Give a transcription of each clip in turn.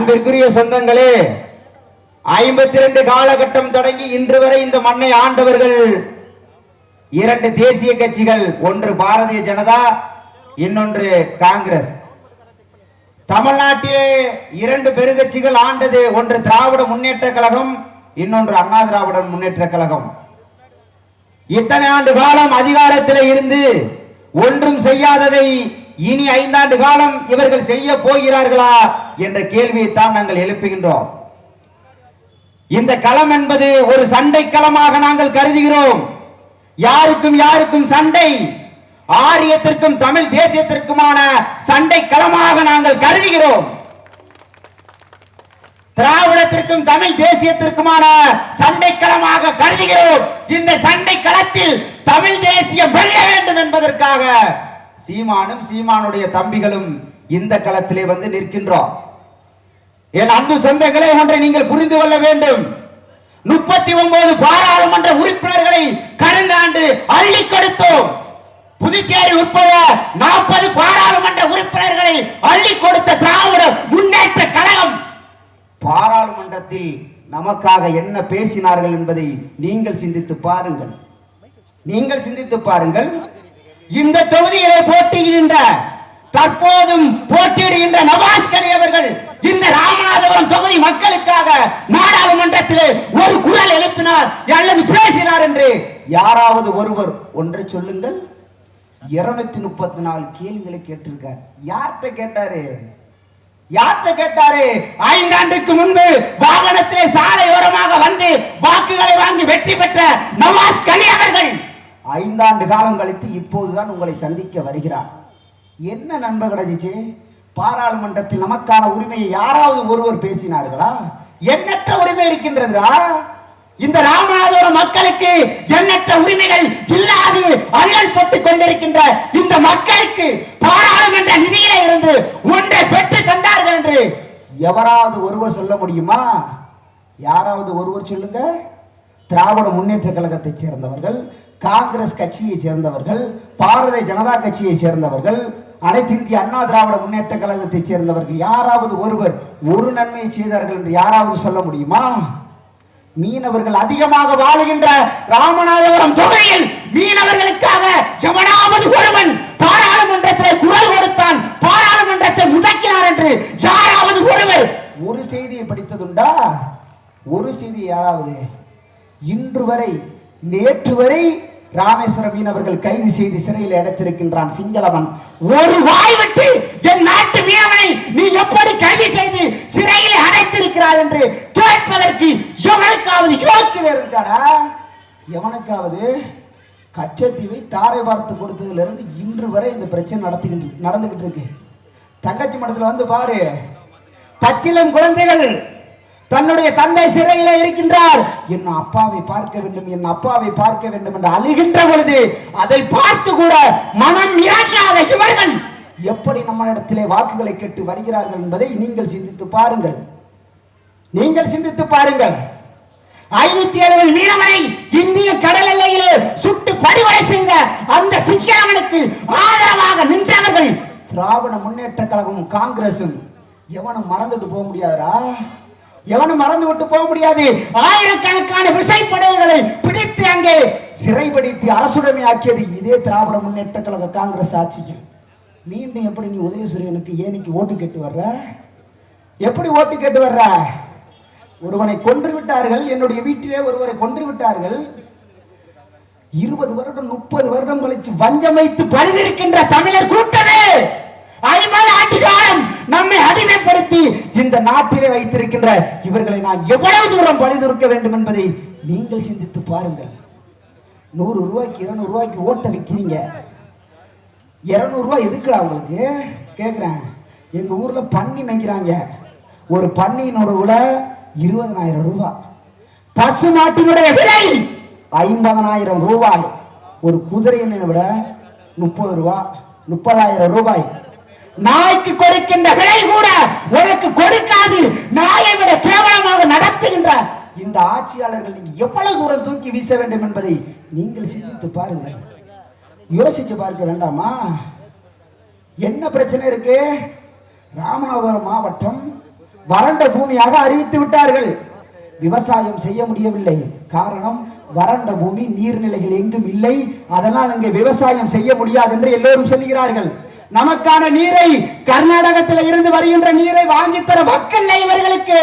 அன்பிற்குரிய சொந்தங்களே ஐம்பத்தி ரெண்டு காலகட்டம் தொடங்கி இன்று வரை இந்த மண்ணை ஆண்டவர்கள் இரண்டு தேசிய கட்சிகள் ஒன்று பாரதிய ஜனதா இன்னொன்று காங்கிரஸ். தமிழ்நாட்டிலே இரண்டு பெருகட்சிகள் ஆண்டது ஒன்று திராவிட முன்னேற்ற கழகம் இன்னொன்று அண்ணா திராவிட முன்னேற்ற கழகம். இத்தனை ஆண்டு காலம் அதிகாரத்தில் இருந்து ஒன்றும் செய்யாததை இனி ஐந்தாண்டு காலம் இவர்கள் செய்ய போகிறார்களா என்ற கேள்வியை தான் நாங்கள் எழுப்புகின்றோம். இந்த களம் என்பது ஒரு சண்டை களமாக நாங்கள் கருதுகிறோம். யாருக்கும் யாருக்கும் சண்டை ஆரியத்திற்கும் தமிழ் தேசியத்திற்குமான சண்டை களமாக நாங்கள் கருதுகிறோம். திராவிடத்திற்கும் தமிழ் தேசியத்திற்குமான சண்டை களமாக கருதுகிறோம். இந்த சண்டை களத்தில் தமிழ் தேசியம் வெல்ல வேண்டும் என்பதற்காக சீமானும் சீமானுடைய தம்பிகளும் இந்த களத்திலே வந்து நிற்கின்றோம். என் அன்பு சொந்தங்களே ஒன்றை நீங்கள் புரிந்து கொள்ள வேண்டும். முப்பத்தி ஒன்பது பாராளுமன்ற உறுப்பினர்களை கடந்த ஆண்டு அள்ளி கொடுத்தோம். புதுச்சேரி உட்பட நாற்பது பாராளுமன்ற உறுப்பினர்களை அள்ளி கொடுத்த திராவிட முன்னேற்ற கழகம். பாராளுமன்றத்தில் நமக்காக என்ன பேசினார்கள் என்பதை நீங்கள் சிந்தித்து பாருங்கள். நீங்கள் சிந்தித்து பாருங்கள். இந்த தொகுதியிலே போட்டியிடுகின்ற தற்போதும் போட்டியிடுகின்ற நவாஸ் கனி அவர்கள் இந்த ராமநாதபுரம் தொகுதி மக்களுக்காக நாடாளுமன்றத்திலே ஒரு குரல் எழுப்பினார் அல்லது பேசினார் என்று யாராவது ஒருவர் ஒன்றை சொல்லுங்கள். இருநூத்தி முப்பத்தி நாலு கேள்விகளை கேட்டிருக்கார். யார்கிட்ட கேட்டாரு? யார்கிட்ட கேட்டாரு? ஐந்தாண்டுக்கு முன்பு வாகனத்திலே சாலையோரமாக வந்து வாக்குகளை வாங்கி வெற்றி பெற்ற நவாஸ் கனி அவர்கள். ஐந்தாண்டு காலம் கழித்து இப்போதுதான் உங்களை சந்திக்க வருகிறார். என்ன நண்பர் கிடைச்சிச்சு பாராளுமன்றத்தில் நமக்கான உரிமையை யாராவது ஒருவர் பேசினார்களா? எண்ணற்ற உரிமை இருக்கின்றதா? இந்த ராமநாதபுரம் மக்களுக்கு எண்ணற்ற உரிமைகள் இல்லாது அல்லல் பட்டுக் கொண்டிருக்கின்ற இந்த மக்களுக்கு பாராளுமன்ற நிதியில இருந்து ஒன்றை பெற்று தந்தார்கள் என்று எவராவது ஒருவர் சொல்ல முடியுமா? யாராவது ஒருவர் சொல்லுங்க. திராவிட முன்னேற்ற கழகத்தைச் சேர்ந்தவர்கள் காங்கிரஸ் கட்சியைச் சேர்ந்தவர்கள் பாரதிய ஜனதா கட்சியைச் சேர்ந்தவர்கள் அனைத்து இந்திய அண்ணா திராவிட முன்னேற்ற கழகத்தைச் சேர்ந்தவர்கள் யாராவது ஒருவர் ஒரு நன்மையை செய்தார்கள் என்று யாராவது சொல்ல முடியுமா? மீனவர்கள் அதிகமாக வாழுகின்ற ராமநாதபுரம் தொகுதியில் மீனவர்களுக்காக எவனாவது ஒருவன் பாராளுமன்றத்தில் குரல் கொடுத்தான் பாராளுமன்றத்தை முடக்கினார் என்று யாராவது ஒருவர் ஒரு செய்தியை படித்ததுண்டா? ஒரு செய்தி யாராவது? இன்று வரை நேற்று வரை ராமேஸ்வரம் மீனவர்கள் கைது செய்து சிறையில் அடைத்திருக்கின்றான் சிங்களவன். ஒரு வாய் விட்டு என் நாட்டு மீனவனை நீ எப்படி கைது செய்து சிறையில் அடைத்திருக்கிறார் என்று கேட்பதற்கு எவனுக்காவது யோக்கியதை இருந்தாடா எவனுக்காவது? கச்சத்தீவை தாரை பார்த்து கொடுத்ததுல இருந்து இன்று வரை இந்த பிரச்சனை நடத்துகின்ற நடந்துகிட்டு இருக்கு. தங்கச்சி மடத்துல வந்து பாரு. பச்சிலம் குழந்தைகள் தன்னுடைய தந்தை சிறையில இருக்கின்றார். என் அப்பாவை பார்க்க வேண்டும் என் அப்பாவை பார்க்க வேண்டும் என்று அழுகின்ற பொழுது அதை பார்த்து கூட மனம் இறக்காத இவர்கள் எப்படி நம்மளிடத்திலே வாக்குகளை கேட்டு வருகிறார்கள் என்பதை நீங்கள் சிந்தித்து பாருங்கள். நீங்கள் சிந்தித்து பாருங்கள். ஐநூத்தி எழுபது மீனவரை இந்திய கடல் எல்லையிலே சுட்டு படுகொலை செய்த அந்த சிங்களவனுக்கு ஆதரவாக நின்றவர்கள் திராவிட முன்னேற்ற கழகமும் காங்கிரசும் எவனும் மறந்துட்டு போக முடியாதா எவனும் மறந்து விட்டு போக முடியாது. ஆயிரக்கணக்கான விசைப்படைகளை பிடித்து அங்கே சிறைப்படுத்தி அரசுடைமை ஆக்கியது இதே திராவிட முன்னேற்ற கழக காங்கிரஸ் ஆட்சியில். மீண்டும் எப்படி நீ உதயசூரியனுக்கு ஏனிக்கு ஓட்டு கேட்டு வர்ற? எப்படி ஓட்டு கேட்டு வர்ற? ஒருவனை கொன்று விட்டார்கள் என்னுடைய வீட்டிலே ஒருவரை கொன்று விட்டார்கள். இருபது வருடம் முப்பது வருடம் கழிச்சு வஞ்சம் வைத்து பழுதிருக்கின்ற தமிழர் கூட்டமே ஐம்பது ஆண்டு காலம் நம்மை அடிமைப்படுத்தி இந்த நாட்டிலே வைத்திருக்கின்ற இவர்களை நான் எவ்வளவு தூரம் பழிதுருக்க வேண்டும் என்பதை நீங்கள் சிந்தித்து பாருங்கள். நூறு ரூபாய்க்கு இருநூறு ரூபாய்க்கு ஓட்ட விற்கிறீங்க இரநூறுவா எதுக்குடா உங்களுக்கு? கேட்குறேன் எங்கள் ஊரில் பன்னி மேய்க்கிறாங்க. ஒரு பன்னியினோட விலை இருபதனாயிரம் ரூபாய். பசு மாட்டினுடைய விலை ஐம்பதனாயிரம் ரூபாய். ஒரு குதிரையினை விட முப்பது ரூபா முப்பதாயிரம் ரூபாய். நாய்க்கு கொடுக்கின்ற விலை கூட உனக்கு கொடுக்காது. நாயை விட கேவலமாக நடத்துகின்ற இந்த ஆட்சியாளர்கள் நீங்க எவ்வளவு தூரம் தூக்கி வீச வேண்டும் என்பதை நீங்கள் சிந்தித்து பாருங்கள். யோசிச்சு பார்க்க வேண்டாமா? என்ன பிரச்சனை இருக்கு? ராமநாதபுரம் மாவட்டம் வறண்ட பூமியாக அறிவித்து விட்டார்கள். விவசாயம் செய்ய முடியவில்லை. காரணம் வறண்ட பூமி நீர்நிலைகள் எங்கும் இல்லை. அதனால் இங்கே விவசாயம் செய்ய முடியாது என்று எல்லோரும் சொல்லுகிறார்கள். நமக்கான நீரை கர்நாடகத்தில் இருந்து வருகின்ற நீரை வாங்கித்தர மக்கள் இவர்களுக்கு.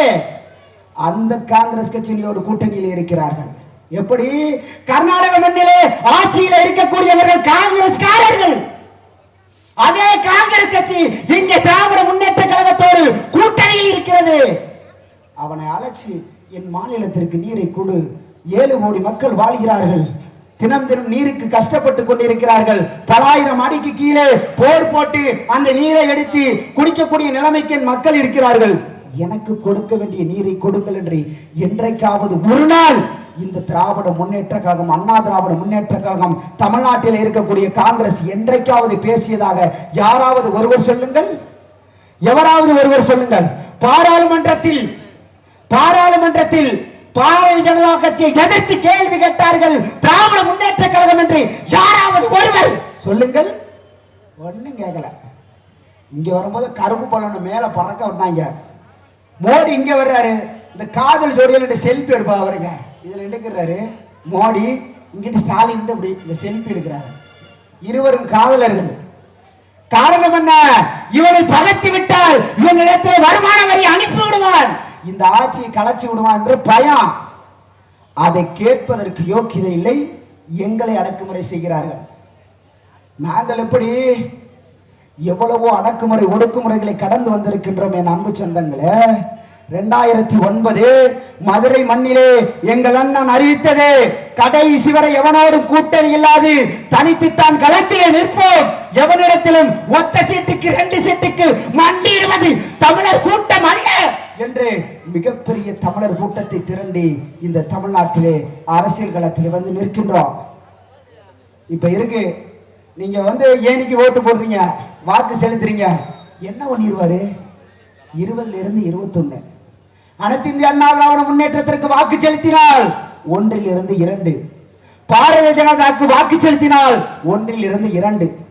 அந்த காங்கிரஸ் கட்சியோடு கூட்டணியில் இருக்கிறார்கள். எப்படி? கர்நாடக மண்ணிலே ஆட்சியில் இருக்கக்கூடியவர்கள் காங்கிரஸ்காரர்கள். அதே காங்கிரஸ் கட்சி இங்கே திராவிட முன்னேற்ற கழகத்தோடு கூட்டணியில் இருக்கிறது. அவனை அழைச்சி என் மாநிலத்திற்கு நீரை கொடு. ஏழு கோடி மக்கள் வாழ்கிறார்கள். தினம் தினம் நீருக்கு கஷ்டப்பட்டு கொண்டிருக்கிறார்கள். பலாயிரம் அடிக்கு கீழே போர் போட்டு அந்த நீரை எடுத்து குடிக்கக்கூடிய நிலைமைக்கு மக்கள் இருக்கிறார்கள். எனக்கு கொடுக்க வேண்டிய நீரை கொடுங்கள் என்று என்றைக்காவது ஒரு நாள் இந்த திராவிட முன்னேற்ற கழகம் அண்ணா திராவிட முன்னேற்ற கழகம் தமிழ்நாட்டில் இருக்கக்கூடிய காங்கிரஸ் என்றைக்காவது பேசியதாக யாராவது ஒருவர் சொல்லுங்கள்? எவராவது ஒருவர் சொல்லுங்கள்? பாராளுமன்றத்தில் பாராளுமன்றத்தில் பாரதிய ஜனதா கட்சியை எதிர்த்து கேள்வி கேட்டார்கள். திராவிட முன்னேற்ற கழகம் என்று யாராவது ஒருவர். சொல்லுங்கள். ஒன்றும் கேட்கல இங்க வரும்போது கருப்பு பலனை மேல பறக்க வந்தாங்க. மோடி இங்க வர்றாரு. இந்த காதல் ஜோடியில் செல்ஃபி எடுப்பா அவருங்க. இதில் எடுக்கிறாரு மோடி இங்கிட்டு ஸ்டாலின் இப்படி இந்த செல்ஃபி எடுக்கிறாரு. இருவரும் காதலர்கள். காரணம் என்ன? இவனை பகத்தி விட்டால் இவன் இவனிடத்தில் வருமான வரி அனுப்பி விடுவான் இந்த ஆட்சியை கலைச்சி விடுவான் என்று பயம். அதை கேட்பதற்கு யோக்கியதை இல்லை எங்களை அடக்குமுறை செய்கிறார்கள். நாங்கள் எப்படி எவ்வளவோ அடக்குமுறை ஒடுக்குமுறைகளை கடந்து வந்திருக்கின்றோம் என் அன்பு சொந்தங்களே. ரெண்டாயிரத்தி ஒன்பது மதுரை மண்ணிலே எங்கள் அண்ணன் அறிவித்தது கடைசி வரை எவனோடும் கூட்டணி இல்லாது தனித்துத்தான் களத்திலே நிற்போம். எவனிடத்திலும் ஒத்த சீட்டுக்கு ரெண்டு சீட்டுக்கு மண்டியிடுவது தமிழர் கூட்டம் அல்ல. என்று மிகப்பெரிய தமிழர் கூட்டத்தை திரண்டி இந்த தமிழ்நாட்டிலே அரசியல் களத்தில் வந்து நிற்கின்றோம். இப்ப இருக்கு. நீங்க வந்து ஏனிக்கு ஓட்டு போடுறீங்க வாக்கு செலுத்துறீங்க. என்ன பண்ணிடுவாரு இருபதுல இருந்து இருபத்தொன்னு. அனைத்து இந்திய அண்ணா திராவிட முன்னேற்றத்திற்கு வாக்கு செலுத்தினால் ஒன்றில் இருந்து இரண்டு. பாரதிய ஜனதாக்கு வாக்கு செலுத்தினால் ஒன்றில் இருந்து இரண்டு.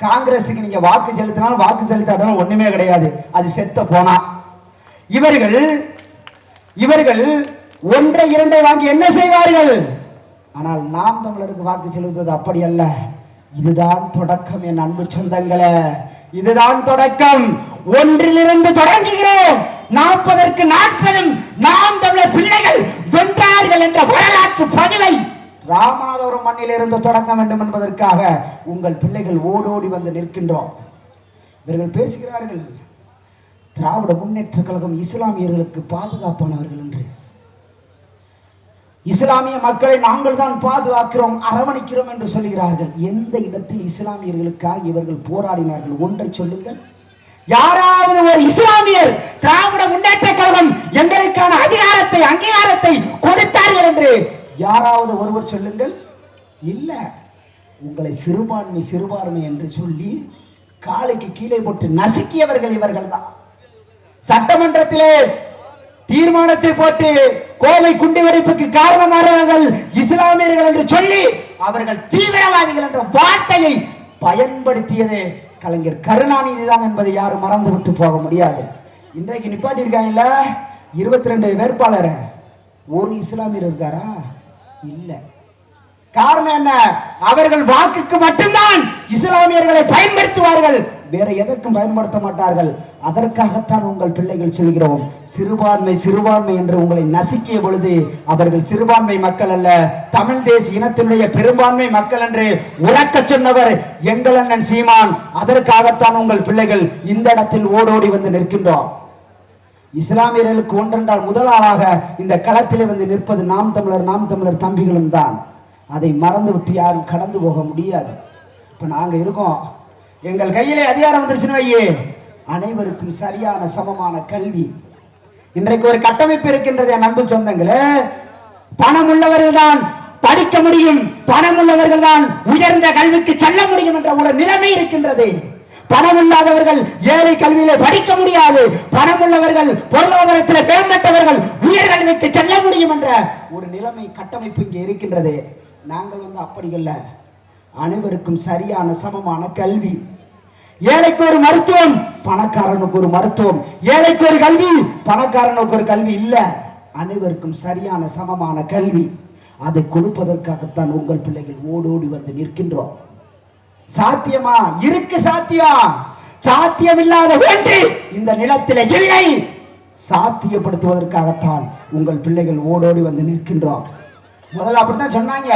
காங்கிரஸுக்கு நீங்க வாக்கு செலுத்தினால் வாக்கு செலுத்தாட்டாலும் ஒண்ணுமே கிடையாது. அது செத்த போனா. இவர்கள் இவர்கள் ஒன்றை இரண்டை வாங்கி என்ன செய்வார்கள்? ஆனால் நாம் தமிழருக்கு வாக்கு செலுத்துவது அப்படி அல்ல இதுதான் தொடக்கம் என் அன்பு சொந்தங்களே. இதுதான் தொடக்கம். ஒன்றிலிருந்து தொடங்குகிறோம். நாற்பதற்கு நாற்பதும் நாம் தமிழர் பிள்ளைகள் வென்றார்கள் என்ற வரலாற்று பதிவை ராமநாதபுரம் மண்ணிலிருந்து தொடங்க வேண்டும் என்பதற்காக உங்கள் பிள்ளைகள் ஓடோடி வந்து நிற்கின்றோம். இவர்கள் பேசுகிறார்கள். திராவிட முன்னேற்ற கழகம் இஸ்லாமியர்களுக்கு பாதுகாப்பானவர்கள் என்று. இஸ்லாமிய மக்களை நாங்கள் தான் பாதுகாக்கிறோம் அரவணைக்கிறோம் என்று சொல்கிறார்கள் எந்த இடத்தில் இஸ்லாமியர்களுக்காக இவர்கள் போராடினார்கள்? ஒன்றை சொல்லுங்கள். யாராவது ஒரு இஸ்லாமியர் திராவிட முன்னேற்ற கழகம் எங்களுக்கான அதிகாரத்தை அங்கீகாரத்தை கொடுத்தார்கள் என்று யாராவது ஒருவர் சொல்லுங்கள். இல்ல உங்களை சிறுபான்மை சிறுபான்மை என்று சொல்லி காலைக்கு கீழே போட்டு நசுக்கியவர்கள் இவர்கள் தான். சட்டமன்றத்திலே தீர்மானத்தை போட்டு கோவை குண்டுவெடிப்புக்கு காரணமானவர்கள் இஸ்லாமியர்கள் என்று சொல்லி அவர்கள் தீவிரவாதிகள் என்ற வார்த்தையை பயன்படுத்தியது கலைஞர் கருணாநிதி தான் என்பதை யாரும் மறந்து விட்டு போக முடியாது. இன்றைக்கு நிப்பாட்டியிருக்காங்கல்ல? இருபத்தி ரெண்டு வேட்பாளர. ஒரு இஸ்லாமியர் இருக்காரா? இல்லை. காரணம் என்ன? அவர்கள் வாக்குக்கு மட்டும்தான் இஸ்லாமியர்களை பயன்படுத்துவார்கள். வேற எதற்கும் பயன்படுத்த மாட்டார்கள். அதற்காகத்தான் உங்கள் பிள்ளைகள் சொல்கிறோம் சிறுபான்மை சிறுபான்மை என்று உங்களை நசுக்கிய பொழுது அவர்கள் சிறுபான்மை மக்கள் அல்ல தமிழ் தேசிய இனத்தினுடைய பெரும்பான்மை மக்கள் என்று உறக்க சொன்னவர் எங்கள் அண்ணன் சீமான். அதற்காகத்தான் உங்கள் பிள்ளைகள் இந்த இடத்தில் ஓடோடி வந்து நிற்கின்றோம். இஸ்லாமியர்களுக்கு ஒன்றென்றால் முதலாளாக இந்த களத்திலே வந்து நிற்பது நாம் தமிழர் நாம் தமிழர் தம்பிகளும் தான் அதை மறந்து விட்டு யாரும் கடந்து போக முடியாது. இப்போ நாங்கள் இருக்கோம். எங்கள் கையிலே அதிகாரம் வந்துருச்சுன்னு வையே. அனைவருக்கும் சரியான சமமான கல்வி. இன்றைக்கு ஒரு கட்டமைப்பு இருக்கின்றது என் அன்பு சொந்தங்களே. பணம் உள்ளவர்கள் தான் படிக்க முடியும். பணம் உள்ளவர்கள் தான் உயர்ந்த கல்விக்கு செல்ல முடியும் என்ற ஒரு நிலைமை இருக்கின்றது. பணம் இல்லாதவர்கள் ஏழை கல்வியில படிக்க முடியாது. பணம் உள்ளவர்கள் பொருளாதாரத்தில் மேம்பட்டவர்கள் உயர்கல்விக்கு செல்ல முடியும் என்ற ஒரு நிலைமை கட்டமைப்பு இங்கே இருக்கின்றது. நாங்கள் வந்து அப்படி இல்லை. அனைவருக்கும் சரியான சமமான கல்வி. ஏழைக்கு ஒரு மருத்துவம் பணக்காரனுக்கு ஒரு மருத்துவம். ஏழைக்கு ஒரு கல்வி பணக்காரனுக்கு ஒரு கல்வி இல்ல. அனைவருக்கும் சரியான சமமான கல்வி. அதை கொடுப்பதற்காகத்தான் உங்கள் பிள்ளைகள் ஓடோடி வந்து நிற்கின்றோம். சாத்தியமா? இருக்கு சாத்தியம். சாத்தியம் இல்லாத ஒன்று இந்த நிலத்தில் இல்லை. சாத்தியப்படுத்துவதற்காகத்தான் உங்கள் பிள்ளைகள் ஓடோடி வந்து நிற்கின்றோம். முதல்ல அப்படித்தான் சொன்னாங்க.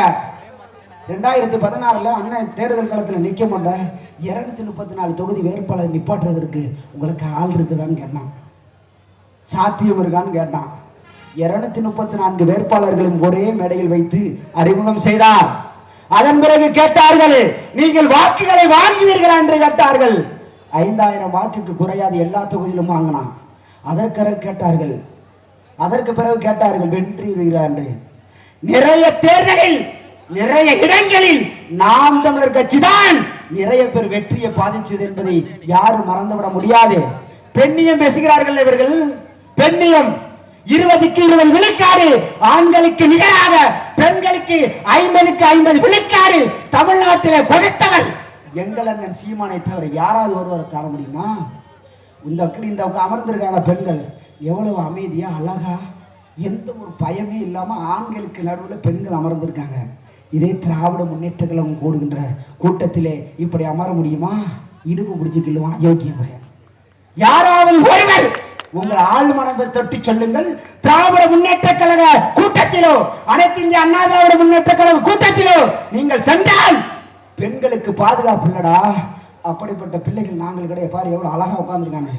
ரெண்டாயிரத்தி பதினாறில் அண்ணன் தேர்தல் களத்தில் நிற்க மாட்டேன் இரநூத்தி முப்பத்தி நாலு தொகுதி வேட்பாளர் நிப்பாட்டுறதற்கு உங்களுக்கு ஆள் இருக்குதான்னு கேட்டான். சாத்தியம் இருக்கான்னு கேட்டான். இருநூத்தி முப்பத்தி நான்கு வேட்பாளர்களும் ஒரே மேடையில் வைத்து அறிமுகம் செய்தார். அதன் பிறகு கேட்டார்கள் நீங்கள் வாக்குகளை வாங்குவீர்களா என்று கேட்டார்கள். ஐந்தாயிரம் வாக்குக்கு குறையாது எல்லா தொகுதியிலும் வாங்கினான். அதற்கு கேட்டார்கள். அதற்கு பிறகு கேட்டார்கள் வென்றீர்களா என்று. நிறைய தேர்தலில் நிறைய இடங்களில் நாம் தமிழர் கட்சி தான் நிறைய பேர் வெற்றியை பாதிச்சது என்பதை யாரும் மறந்துவிட முடியாது. பெண்ணியம் பேசுகிறார்கள் இவர்கள். பெண்ணியம் இருபதுக்கு இருபது விழுக்காடு ஆண்களுக்கு நிகராக பெண்களுக்கு ஐம்பதுக்கு ஐம்பது விழுக்காடு தமிழ்நாட்டில் கொடுத்தவர் எங்கள் அண்ணன் சீமானை தவிர யாராவது ஒருவர் காண முடியுமா? இந்த இந்த அமர்ந்திருக்காங்க பெண்கள். எவ்வளவு அமைதியா அழகா எந்த ஒரு பயமே இல்லாம ஆண்களுக்கு நடுவில் பெண்கள் அமர்ந்திருக்காங்க. இதே திராவிட முன்னேற்ற கழகம் கூடுகின்ற கூட்டத்திலே இப்படி அமர முடியுமா? இடுப்பு பிடிச்சு கிள்ளுவான். யோக்கியம் பையன் யாராவது ஒருவர் உங்கள் ஆள் மனதை தொட்டு சொல்லுங்கள். திராவிட முன்னேற்ற கழக கூட்டத்திலோ அனைத்து இந்திய அண்ணா திராவிட முன்னேற்ற கழக கூட்டத்திலோ நீங்கள் சென்றால் பெண்களுக்கு பாதுகாப்பு இல்லடா. அப்படிப்பட்ட பிள்ளைகள் நாங்கள் கிடையாது. பாரு எவ்வளோ அழகாக உட்காந்துருக்காங்க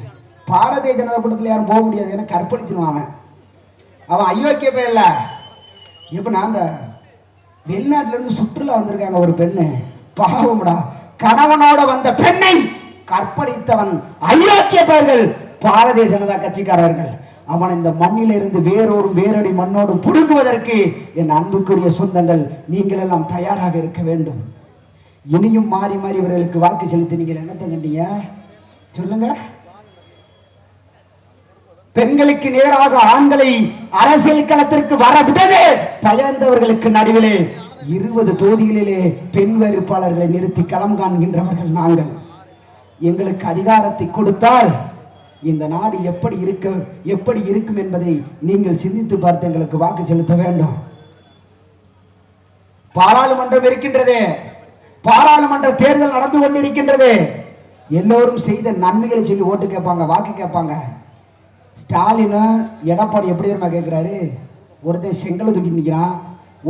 பாரதிய ஜனதா கூட்டத்தில் யாரும் போக முடியாது. என கற்பழிச்சிருவான் அவன். அவன் அயோக்கிய இல்லை. இப்போ நான் அந்த வெளிநாட்டிலேருந்து சுற்றுலா வந்திருக்காங்க ஒரு பெண்ணு. பாவம்டா. கணவனோட வந்த பெண்ணை கற்பழித்தவன் அயோக்கிய பெயர்கள் பாரதிய ஜனதா கட்சிக்காரர்கள். அவன் இந்த மண்ணிலிருந்து வேறோரும் வேரடி மண்ணோடும் புடுங்குவதற்கு என் அன்புக்குரிய சொந்தங்கள் நீங்கள் எல்லாம் தயாராக இருக்க வேண்டும். இனியும் மாறி மாறி இவர்களுக்கு வாக்கு செலுத்தி நீங்கள் என்னத்தை கண்டீங்க? சொல்லுங்கள் பெண்களுக்கு நேராக ஆண்களை அரசியல் களத்திற்கு வர விட்டது. பயந்தவர்களுக்கு நடுவிலே இருபது தொகுதிகளிலே பெண் வேறுபாளர்களை நிறுத்தி களம் காண்கின்றவர்கள் நாங்கள். எங்களுக்கு அதிகாரத்தை கொடுத்தால் இந்த நாடு எப்படி இருக்க எப்படி இருக்கும் என்பதை நீங்கள் சிந்தித்து பார்த்து எங்களுக்கு வாக்கு செலுத்த வேண்டும். பாராளுமன்றம் இருக்கின்றது. பாராளுமன்ற தேர்தல் நடந்து கொண்டிருக்கின்றது. எல்லோரும் செய்த நன்மைகளை சொல்லி ஓட்டு கேட்பாங்க வாக்கு கேட்பாங்க. ஸ்டாலினு எடப்பாடி எப்படி தெரியுமா கேட்குறாரு ஒருத்தன் செங்கலை தூக்கி நிற்கிறான்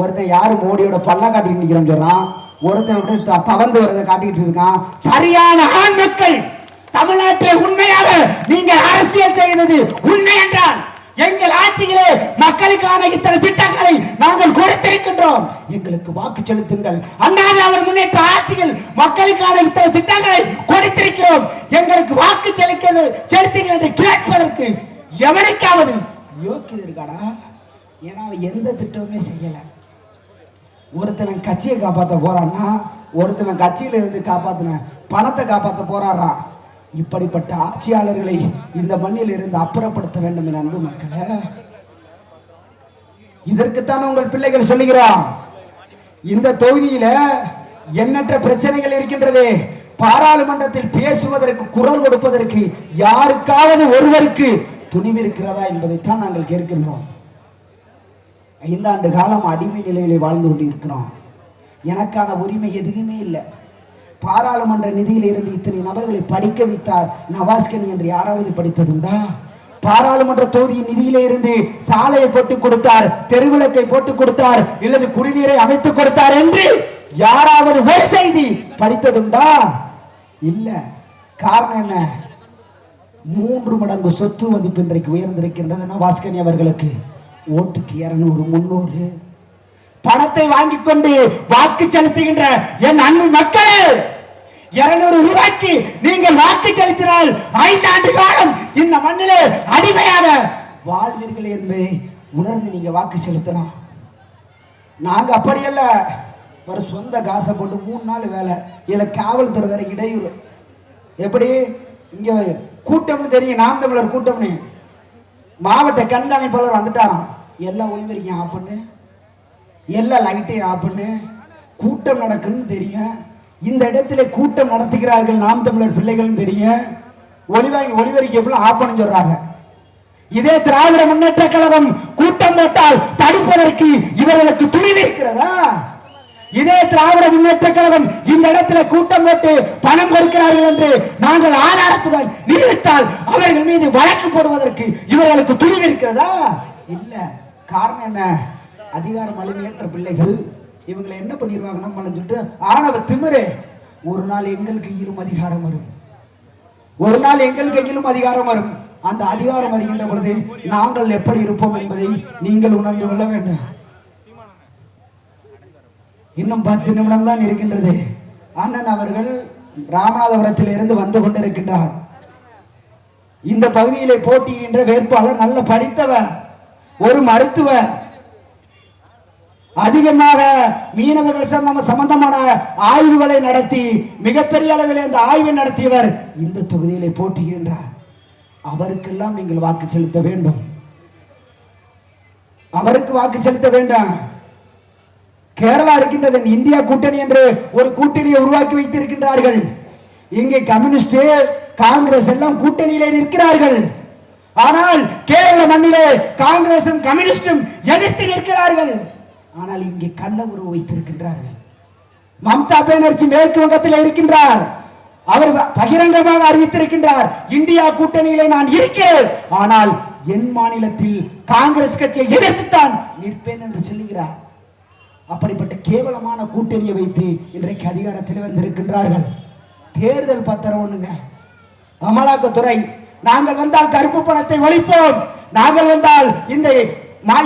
ஒருத்தன் யாரு மோடியோட பல்ல காட்டிட்டு நிற்கிறான்னு சொல்கிறான் ஒருத்தன் விட்டு தவந்து வரதை காட்டிக்கிட்டு இருக்கான். சரியான ஆண் மக்கள் தமிழ்நாட்டில் உண்மையாக நீங்கள் அரசியல் செய்தது உண்மை என்றால் எங்கள் ஆட்சியிலே மக்களுக்கான இத்தனை திட்டங்களை நாங்கள் கொடுத்திருக்கின்றோம். எங்களுக்கு வாக்கு செலுத்துங்கள். அண்ணாதி அவர் முன்னேற்ற ஆட்சியில் மக்களுக்கான இத்தனை திட்டங்களை கொடுத்திருக்கிறோம். எங்களுக்கு வாக்கு செலுக்கிறது செலுத்துங்கள் என்று கேட்பதற்கு எவனுக்காவது. யோக்கியது இருக்காடா ஏன்னா அவன் எந்த திட்டமுமே செய்யலை. ஒருத்தவன் கட்சியை காப்பாற்ற போறான்னா ஒருத்தவன் கட்சியில இருந்து காப்பாத்தின பணத்தை காப்பாற்ற போறாரா? இப்படிப்பட்ட ஆட்சியாளர்களை இந்த மண்ணில் இருந்து அப்புறப்படுத்த வேண்டும் என் அன்பு மக்களை. இதற்குத்தான் உங்கள் பிள்ளைகள் சொல்லுகிறான் இந்த தொகுதியில எண்ணற்ற பிரச்சனைகள் இருக்கின்றது. பாராளுமன்றத்தில் பேசுவதற்கு குரல் கொடுப்பதற்கு யாருக்காவது ஒருவருக்கு துணிவு இருக்கிறதா என்பதைத்தான் நாங்கள் கேட்கின்றோம். ஐந்தாண்டு காலம் அடிமை நிலையிலே வாழ்ந்து கொண்டு இருக்கிறோம் எனக்கான உரிமை எதுவுமே இல்லை. பாராளுமன்ற நிதியில் இருந்து இத்தனை நபர்களை படிக்க வைத்தார் நவாஸ்கனி என்று யாராவது படித்ததுண்டா? பாராளுமன்ற தொகுதியின் நிதியிலே இருந்து சாலையை போட்டு கொடுத்தார் தெருவிளக்கை போட்டு கொடுத்தார் இல்லது குடிநீரை அமைத்து கொடுத்தார் என்று யாராவது ஒரு செய்தி படித்ததுண்டா? இல்ல. காரணம் என்ன? மூன்று மடங்கு சொத்து மதிப்பு இன்றைக்கு உயர்ந்திருக்கின்றது. வாஸ்கனி அவர்களுக்கு ஓட்டுக்கு இருநூறு முன்னூறு பணத்தை வாங்கிக் கொண்டு வாக்கு செலுத்துகின்ற என் அன்பு மக்களே இருநூறு ரூபாய்க்கு நீங்கள் வாக்கு செலுத்தினால் ஐந்தாண்டு காலம் இந்த மண்ணிலே அடிமையாக வாழ்வீர்கள் என்பதை உணர்ந்து நீங்க வாக்கு செலுத்தணும். நாங்க அப்படியல்ல ஒரு சொந்த காசை போட்டு மூணு நாள் வேலை. இதில் காவல்துறை வேற இடையூறு. எப்படி? இங்கே கூட்டம்னு தெரியும் நாம் தமிழர் கூட்டம்னு. மாவட்ட கண்காணிப்பாளர் வந்துட்டாராம். எல்லாம் ஒளிபரிக்கும் ஆஃப் பண்ணு. எல்லா லைட்டையும் ஆஃப் பண்ணு. கூட்டம் நடக்குன்னு தெரியும். இந்த இடத்துல கூட்டம் நடத்துகிறார்கள் நாம் தமிழர் பிள்ளைகளும் தெரியும். ஒளிவாங்கி ஒளிவரிக்கை எப்படிலாம் ஆஃப் பண்ணு சொல்றாங்க. இதே திராவிட முன்னேற்ற கழகம் கூட்டம் போட்டால் தடுப்பதற்கு இவர்களுக்கு துணிவு இருக்கிறதா இதே திராவிட முன்னேற்ற கழகம் இந்த இடத்துல கூட்டம் போட்டு பணம் கொடுக்கிறார்கள் என்று நாங்கள் ஆதாரத்துடன் நிரூபித்தால் அவர்கள் மீது வழக்கு போடுவதற்கு இவர்களுக்கு துணிவு இருக்கிறதா? இல்ல. காரணம் என்ன? அதிகாரம் வலிமையற்ற பிள்ளைகள். இவங்களை என்ன பண்ணிடுவாங்க நம்மளை சொல்லிட்டு ஆணவ திமிரே. ஒரு நாள் எங்கள் கையிலும் அதிகாரம் வரும். ஒரு நாள் எங்கள் கையிலும் அதிகாரம் வரும். அந்த அதிகாரம் வருகின்ற பொழுது நாங்கள் எப்படி இருப்போம் என்பதை நீங்கள் உணர்ந்து கொள்ள வேண்டும். இன்னும் பத்து நிமிடம் தான் இருக்கின்றது. அண்ணன் அவர்கள் ராமநாதபுரத்தில் இருந்து வந்து கொண்டிருக்கின்றார். இந்த பகுதியிலே போட்டியிடுகின்ற வேட்பாளர் நல்ல படித்தவர் ஒரு மருத்துவர். அதிகமாக மீனவர்கள் நம்ம சம்பந்தமான ஆய்வுகளை நடத்தி மிகப்பெரிய அளவில் இந்த ஆய்வை நடத்தியவர் இந்த தொகுதியிலே போட்டியிடுகின்றார். அவருக்கெல்லாம் நீங்கள் வாக்கு செலுத்த வேண்டும். அவருக்கு வாக்கு செலுத்த வேண்டாம். கேரளா இருக்கின்றது இந்தியா கூட்டணி என்று ஒரு கூட்டணியை உருவாக்கி வைத்திருக்கின்றார்கள். இங்கே கம்யூனிஸ்ட் காங்கிரஸ் எல்லாம் கூட்டணியிலே நிற்கிறார்கள். ஆனால் கேரள மண்ணிலே காங்கிரசும் கம்யூனிஸ்டும் எதிர்த்து நிற்கிறார்கள். ஆனால் இங்கே கள்ள உறவு வைத்திருக்கின்றார்கள். மம்தா பேனர்ஜி மேற்கு வங்கத்தில் இருக்கின்றார். அவர் பகிரங்கமாக அறிவித்திருக்கின்றார் இந்தியா கூட்டணியிலே நான் இருக்கிறேன். ஆனால் என் மாநிலத்தில் காங்கிரஸ் கட்சியை எதிர்த்துத்தான் நிற்பேன் என்று சொல்லுகிறார். அப்படிப்பட்ட கேவலமான கூட்டணியை வைத்து இன்றைக்கு அதிகாரத்தில் வந்திருக்கின்றார்கள். தேர்தல் பத்திரம் ஒண்ணுங்க. அமலாக்கத்துறை நாங்கள் வந்தால் கருப்பு பணத்தை ஒழிப்போம். நாங்கள் வந்தால் இந்த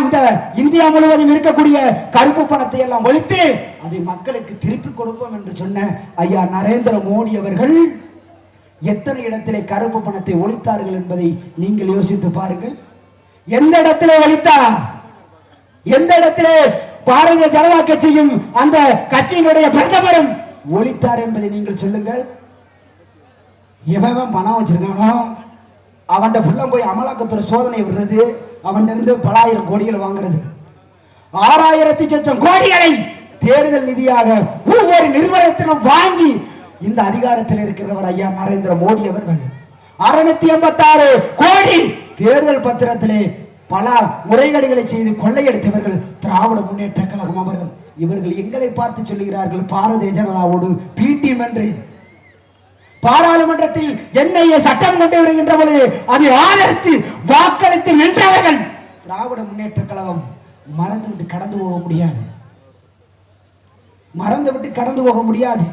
இந்த இந்தியா முழுவதும் இருக்கக்கூடிய கருப்பு பணத்தை எல்லாம் ஒழித்து அதை மக்களுக்கு திருப்பி கொடுப்போம் என்று சொன்ன ஐயா நரேந்திர மோடி அவர்கள் எத்தனை இடத்திலே கருப்பு பணத்தை ஒழித்தார்கள் என்பதை நீங்கள் யோசித்து பாருங்கள். எந்த இடத்திலே ஒழித்தார்? எந்த இடத்திலே பாரதிய ஜனதா கட்சியும் அந்த கட்சியினுடைய பிரதமரும் ஒழித்தார் என்பதை நீங்கள் சொல்லுங்கள். எவன் பணம் வச்சிருக்கானோ அவன்கிட்ட ஃபுல்லாக போய் அமலாக்கத்துறை சோதனை விடுறது அவன்கிட்ட இருந்து பலாயிரம் கோடிகளை வாங்குறது. ஆறாயிரத்தி சொச்சம் கோடிகளை தேர்தல் நிதியாக ஒவ்வொரு நிறுவனத்திலும் வாங்கி இந்த அதிகாரத்தில் இருக்கிறவர் ஐயா நரேந்திர மோடி அவர்கள். அறுநூத்தி எண்பத்தாறு கோடி தேர்தல் பத்திரத்திலே பல முறைகேடுகளை செய்து கொள்ளையடித்தவர்கள் திராவிட முன்னேற்ற கழகம் அவர்கள். இவர்கள் எங்களை பார்த்து சொல்லுகிறார்கள் பாரதிய ஜனதாவோடு பிடிஎம் என்று. பாராளுமன்றத்தில் என்ஐஏ சட்டம் கொண்டு வருகின்ற பொழுது அதை ஆதரித்து வாக்களித்து நின்றவர்கள் திராவிட முன்னேற்ற கழகம் மறந்துவிட்டு கடந்து போக முடியாது. மறந்துவிட்டு கடந்து போக முடியாது.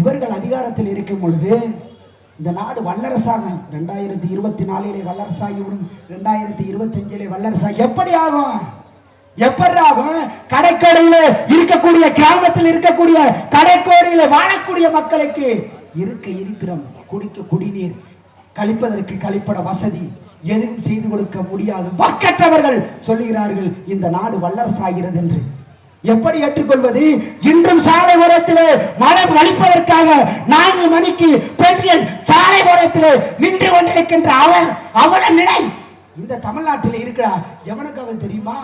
இவர்கள் அதிகாரத்தில் இருக்கும் பொழுது இந்த நாடு வல்லரசாக ரெண்டாயிரத்தி இருபத்தி நாலிலே வல்லரசாகிவிடும். ரெண்டாயிரத்தி இருபத்தி அஞ்சிலே வல்லரசாகி எப்படி ஆகும்? எப்படி ஆகும்? கடைக்கோடியில இருக்கக்கூடிய கிராமத்தில் இருக்கக்கூடிய கடைக்கோடியில வாழக்கூடிய மக்களுக்கு இருக்க இருப்பிடம் குடிக்க குடிநீர் கழிப்பதற்கு கழிப்பட வசதி எதுவும் செய்து கொடுக்க முடியாது. வக்கற்றவர்கள் சொல்லுகிறார்கள் இந்த நாடு வல்லரசாகிறது என்று. எப்படி ஏற்றுக்கொள்வது? இன்றும் சாலை ஓரத்திலே மழை அளிப்பதற்காக நான்கு மணிக்கு பெண்கள் சாலை ஓரத்திலே நின்று கொண்டிருக்கின்ற அவன் அவன நிலை இந்த தமிழ்நாட்டில் இருக்கிறா? எவனுக்கு அவன் தெரியுமா?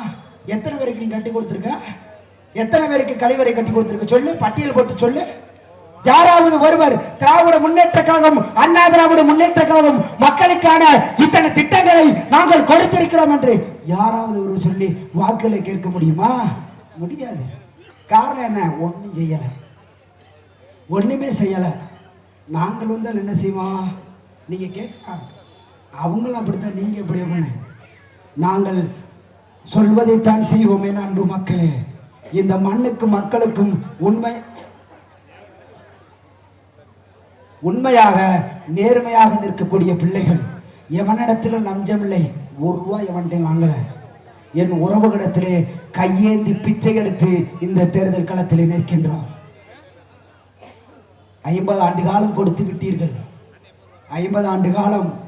எத்தனை பேருக்கு நீ கட்டி கொடுத்துருக்க? எத்தனை பேருக்கு கழிவறை கட்டி கொடுத்துருக்க? சொல்லு பட்டியல் போட்டு சொல்லு. யாராவது ஒருவர் திராவிட முன்னேற்ற கழகம் அண்ணா திராவிட முன்னேற்ற கழகம் மக்களுக்கான இத்தனை திட்டங்களை நாங்கள் கொடுத்திருக்கிறோம் என்று யாராவது ஒரு சொல்லி வாக்குகளை கேட்க முடியுமா? முடியாது. காரணம் என்ன? ஒன்றும் செய்யலை. ஒன்றுமே செய்யலை. நாங்கள் வந்தால் என்ன செய்வோம் நீங்கள் கேட்கலாம். அவங்களும் அப்படித்தான் நீங்கள் எப்படி பண்ண நாங்கள் சொல்வதைத்தான் செய்வோமே அன்பு மக்களே. இந்த மண்ணுக்கும் மக்களுக்கும் உண்மை உண்மையாக நேர்மையாக நிற்கக்கூடிய பிள்ளைகள் எவனிடத்திலும் லஞ்சமில்லை. ஒரு ரூபா எவன்கிட்ட வாங்கலை. என் உறவுகளிடத்திலே கையேந்தி பிச்சை எடுத்து இந்த தேர்தல் களத்திலே நிற்கின்றோம். ஐம்பது ஆண்டு காலம் கொடுத்து விட்டீர்கள். ஐம்பது ஆண்டு காலம்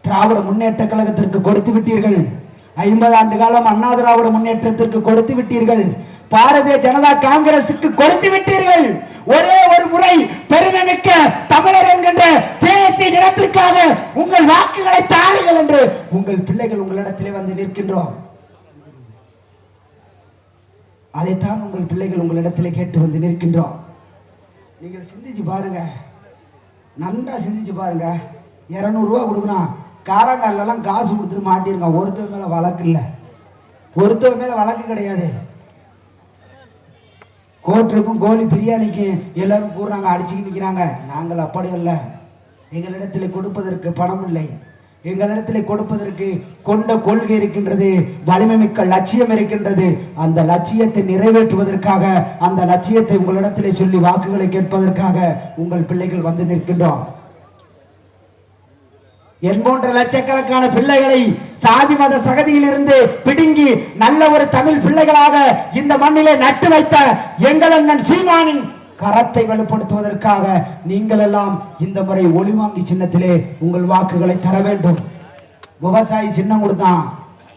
திராவிட முன்னேற்ற கழகத்திற்கு கொடுத்து விட்டீர்கள். ஐம்பது ஆண்டு காலம் அண்ணா திராவிட முன்னேற்றத்திற்கு கொடுத்து விட்டீர்கள். பாரதிய ஜனதா காங்கிரசுக்கு கொடுத்து விட்டீர்கள். ஒரே ஒரு முறை பெருமை மிக்க தமிழர் என்கின்ற தேசிய இனத்திற்காக உங்கள் வாக்குகளை தாருங்கள் என்று உங்கள் பிள்ளைகள் உங்களிடத்திலே வந்து நிற்கின்றோம். அதைத்தான் உங்கள் பிள்ளைகள் உங்களிடத்திலே கேட்டு வந்து நிற்கின்றோம். நீங்கள் சிந்திச்சு பாருங்க. நன்றா சிந்திச்சு பாருங்க. இரநூறுவா கொடுக்குறான் காரங்காலெல்லாம் காசு கொடுத்துட்டு மாட்டிருக்கான் ஒருத்தவன் மேலே வழக்கு இல்லை. ஒருத்தர் மேலே வழக்கு கிடையாது. கோர்ட்டுக்கும் கோழி பிரியாணிக்கும் எல்லாரும் கூடுறாங்க அடிச்சுக்கிட்டு நிற்கிறாங்க நாங்கள் அப்படி இல்லை எங்களிடத்தில் கொடுப்பதற்கு பணம் இல்லை எங்களிடத்தில் கொடுப்பதற்கு கொண்ட கொள்கை இருக்கின்றது வலிமை மிக்க லட்சியம் இருக்கின்றது. அந்த லட்சியத்தை நிறைவேற்றுவதற்காக அந்த லட்சியத்தை உங்களிடத்திலே சொல்லி வாக்குகளை கேட்பதற்காக உங்கள் பிள்ளைகள் வந்து நிற்கின்றோம். என் போன்ற லட்சக்கணக்கான பிள்ளைகளை சாதி மத சகதியில் இருந்து பிடுங்கி நல்ல ஒரு தமிழ் பிள்ளைகளாக இந்த மண்ணிலே நட்டு வைத்த எங்கள் அண்ணன் சீமானின் கரத்தை வலுப்படுத்துவதற்காக நீங்கள் எல்லாம் இந்த முறை ஒளிவாங்கி சின்னத்திலே உங்கள் வாக்குகளை தர வேண்டும். விவசாயி சின்னம் கொடுத்தான்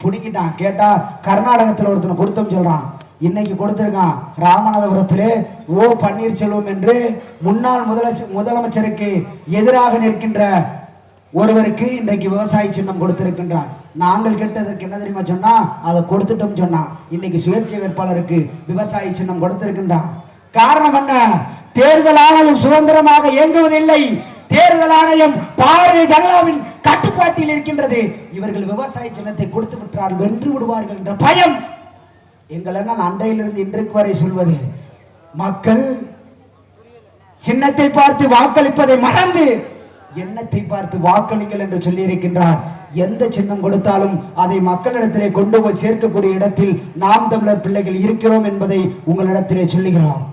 பிடிக்கிட்டான் கேட்டா கர்நாடகத்தில் ஒருத்தனை கொடுத்தோம் சொல்றான். இன்னைக்கு கொடுத்துருக்கான். ராமநாதபுரத்திலே ஓ பன்னீர்செல்வம் என்று முன்னாள் முதலமைச்சருக்கு எதிராக நிற்கின்ற ஒருவருக்கு இன்றைக்கு விவசாய சின்னம் கொடுத்திருக்கின்றார். நாங்கள் கேட்டதற்கு என்ன தெரியுமா சொன்னா அதை கொடுத்துட்டோம் சொன்னா இன்னைக்கு சுயேட்சை வேட்பாளருக்கு விவசாய சின்னம் கொடுத்திருக்கின்றான் காரணம் என்ன? தேர்தல் ஆணையம் சுதந்திரமாக இயங்குவதில்லை. தேர்தல் ஆணையம் பாரதிய ஜனதாவின் கட்டுப்பாட்டில் இருக்கின்றது. இவர்கள் விவசாய சின்னத்தை கொடுத்து விட்டார்கள் வென்று விடுவார்கள் என்ற பயம் எங்கள் நான் அன்றையிலிருந்து இன்றைக்கு வரை சொல்வது. மக்கள் சின்னத்தை பார்த்து வாக்களிப்பதை மறந்து எண்ணத்தை பார்த்து வாக்களிங்கள் என்று சொல்லியிருக்கின்றார். எந்த சின்னம் கொடுத்தாலும் அதை மக்களிடத்திலே கொண்டு போய் சேர்க்கக்கூடிய இடத்தில் நாம் தமிழர் பிள்ளைகள் இருக்கிறோம் என்பதை உங்களிடத்திலே சொல்லுகிறோம்.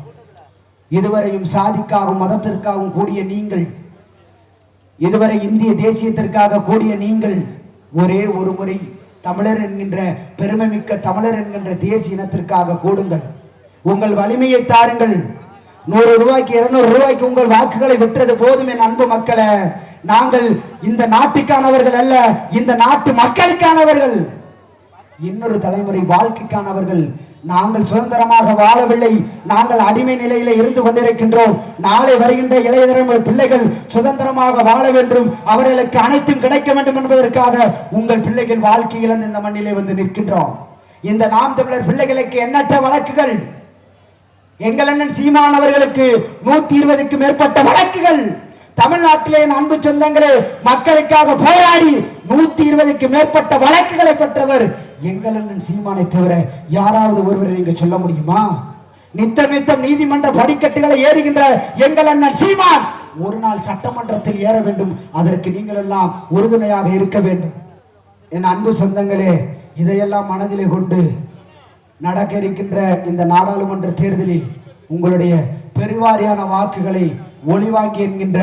இதுவரையும் சாதிக்காகவும் மதத்திற்காகவும் கூடிய நீங்கள் இதுவரை இந்திய தேசியத்திற்காக கூடிய நீங்கள் ஒரே ஒரு முறை தமிழர் என்கின்ற பெருமைமிக்க தமிழர் என்கின்ற தேசிய இனத்திற்காக கூடுங்கள். உங்கள் வலிமையை தாருங்கள். நூறு ரூபாய்க்கு இருநூறு ரூபாய்க்கு உங்கள் வாக்குகளை விற்றது போதும் என் அன்பு மக்களை. நாங்கள் இந்த நாட்டுக்கானவர்கள் அல்ல இந்த நாட்டு மக்களுக்கானவர்கள். இன்னொரு தலைமுறை வாழ்க்கைக்கானவர்கள். நாங்கள் சுதந்திரமாக வாழவில்லை நாங்கள் அடிமை நிலையில இருந்து கொண்டிருக்கின்றோம். நாளை வருகின்ற இளைய தலைமுறை பிள்ளைகள் சுதந்திரமாக வாழ வேண்டும். அவர்களுக்கு அனைத்தும் கிடைக்க வேண்டும் என்பதற்காக உங்கள் பிள்ளைகள் வாழ்க்கையில் இந்த மண்ணிலே வந்து நிற்கின்றோம். இந்த நாம் தமிழர் பிள்ளைகளுக்கு எண்ணற்ற வழக்குகள். எங்கள் அண்ணன் சீமான் அவர்களுக்கு நூத்தி இருபதுக்கு மேற்பட்ட வழக்குகள். தமிழ்நாட்டிலே என் அன்பு சொந்தங்களே மக்களுக்காக போராடி நூத்தி இருபதுக்கு மேற்பட்ட வழக்குகளை பெற்றவர் எங்கள் அண்ணன் சீமானை தவிர யாராவது ஒருவரை நீங்க சொல்ல முடியுமா? நித்தம் நித்தம் நீதிமன்ற படிக்கட்டுகளை ஏறுகின்ற எங்கள் அண்ணன் சீமான் ஒரு நாள் சட்டமன்றத்தில் ஏற வேண்டும். அதற்கு நீங்கள் எல்லாம் உறுதுணையாக இருக்க வேண்டும். என் அன்பு சொந்தங்களே இதையெல்லாம் மனதிலே கொண்டு நடக்க இருக்கின்ற இந்த நாடாளுமன்ற தேர்தலில் உங்களுடைய பெருவாரியான வாக்குகளை ஒளிவாங்கி என்கின்ற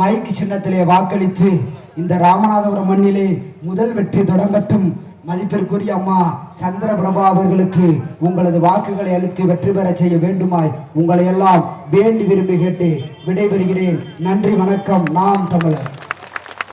மைக் சின்னத்திலே வாக்களித்து இந்த ராமநாதபுரம் மண்ணிலே முதல் வெற்றி தொடங்கட்டும். மதிப்பிற்குரிய அம்மா சந்திரபிரபா அவர்களுக்கு உங்களது வாக்குகளை அளித்து வெற்றி பெறச் செய்ய வேண்டுமாய் உங்களை எல்லாம் வேண்டி விரும்பி கேட்டு விடைபெறுகிறேன். நன்றி வணக்கம். நாம் தமிழர்.